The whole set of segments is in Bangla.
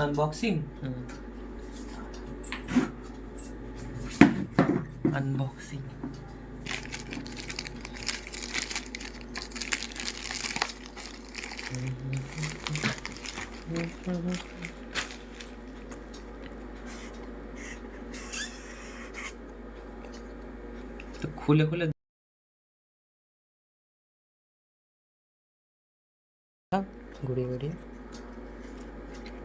Unboxing unboxing hmm. तो खुले खुले हाँ, गुड़ी गुड़ी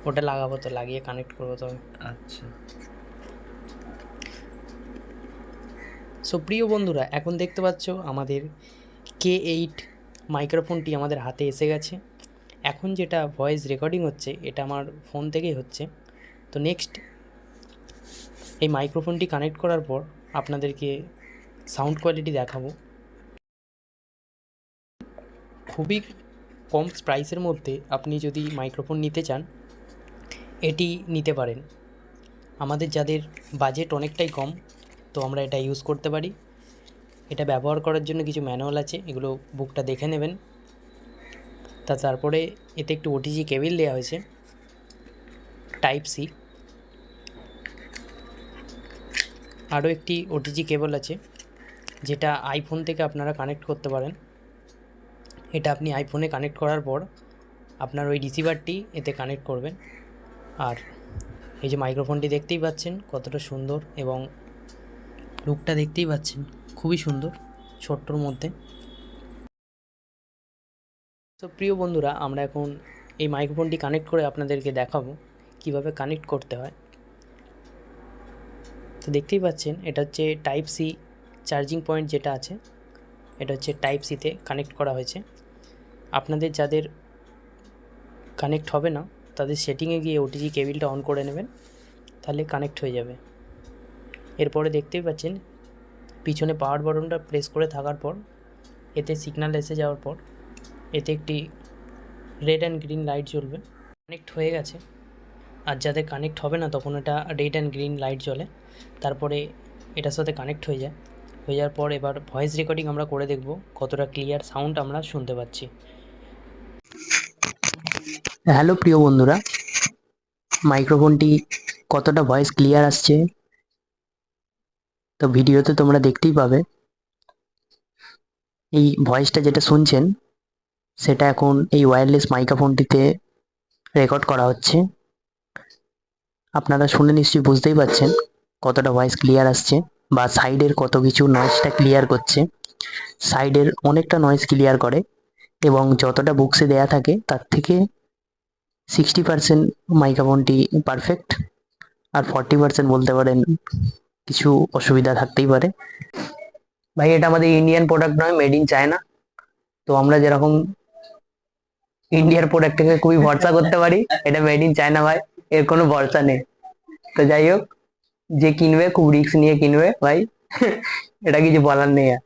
ওটা লাগাবো তো লাগিয়ে কানেক্ট করব তো আচ্ছা। সো প্রিয় বন্ধুরা এখন দেখতে পাচ্ছ আমাদের কে এইট মাইক্রোফোনটি আমাদের হাতে এসে গেছে। এখন যেটা ভয়েস রেকর্ডিং হচ্ছে এটা আমার ফোন থেকেই হচ্ছে। তো নেক্সট এই মাইক্রোফোনটি কানেক্ট করার পর আপনাদেরকে সাউন্ড কোয়ালিটি দেখাবো। খুবই কম প্রাইসের মধ্যে আপনি যদি মাইক্রোফোন নিতে চান এটি নিতে পারেন। আমাদের যাদের বাজেট অনেকটাই কম, তো আমরা এটা ইউজ করতে পারি। এটা ব্যবহার করার জন্য কিছু ম্যানুয়াল আছে, এগুলো বুকটা দেখে নেবেন। তা তারপরে এতে একটু ওটিজি কেবিল দেওয়া হয়েছে। টাইপ সি আরও একটি ওটিজি কেবল আছে, যেটা আইফোন থেকে আপনারা কানেক্ট করতে পারেন। এটা আপনি আইফোনে কানেক্ট করার পর আপনার ওই রিসিভারটি এতে কানেক্ট করবেন। আর এই যে মাইক্রোফোনটি দেখতেই পাচ্ছেন কতটা সুন্দর এবং লুকটা দেখতেই পাচ্ছেন খুবই সুন্দর ছোট্টর মধ্যে। তো প্রিয় বন্ধুরা, আমরা এখন এই মাইক্রোফোনটি কানেক্ট করে আপনাদেরকে দেখাবো কীভাবে কানেক্ট করতে হয়। তো দেখতেই পাচ্ছেন, এটা হচ্ছে টাইপ সি চার্জিং পয়েন্ট যেটা আছে, এটা হচ্ছে টাইপ সিতে কানেক্ট করা হয়েছে। আপনাদের যাদের কানেক্ট হবে না তাদের সেটিংয়ে গিয়ে ওটিজি কেবিলটা অন করে নেবেন, তাহলে কানেক্ট হয়ে যাবে। এরপরে দেখতেই পাচ্ছেন, পিছনে পাওয়ার বাটনটা প্রেস করে থাকার পর, এতে সিগন্যাল এসে যাওয়ার পর, এতে একটি রেড অ্যান্ড গ্রিন লাইট জ্বলবে। কানেক্ট হয়ে গেছে। আর যাদের কানেক্ট হবে না, তখন এটা রেড অ্যান্ড গ্রিন লাইট জ্বলে। তারপরে এটার সাথে কানেক্ট হয়ে যায়। হয়ে যাওয়ার পর এবার ভয়েস রেকর্ডিং আমরা করে দেখব, কতটা ক্লিয়ার সাউন্ড আমরা শুনতে পাচ্ছি। হ্যালো প্রিয় বন্ধুরা মাইক্রোফোনটি কতটা ভয়েস ক্লিয়ার আসছে? তো ভিডিওতে তোমরা দেখতেই পাবে। এই ভয়েসটা যেটা শুনছেন, সেটা এখন এই ওয়্যারলেস মাইক্রোফোনটিতে রেকর্ড করা হচ্ছে। আপনারা শুনে নিশ্চয়ই বুঝতেই পারছেন কতটা ভয়েস ক্লিয়ার আসছে বা সাইডের কত কিছু নয়েজটা ক্লিয়ার করছে। সাইডের অনেকটা নয়েজ ক্লিয়ার করে এবং যতটা বুকসে দেয়া থাকে, তার থেকে সিক্সটি পার্সেন্ট মাইক্রোফোনটি পারফেক্ট আর ফর্টি পার্সেন্ট বলতে পারেন কিছু অসুবিধা থাকতেই পারে। ভাই, এটা আমাদের ইন্ডিয়ান প্রোডাক্ট নয় মেড ইন চায়না তো আমরা যেরকম ইন্ডিয়ার প্রোডাক্টকে খুবই ভরসা করতে পারি, এটা মেড ইন চায়না ভাই, এর কোনো ভরসা নেই। তো যাই হোক, যে কিনবে, খুব রিস্ক নিয়ে কিনবে ভাই। এটা কিছু বলার নেই আর।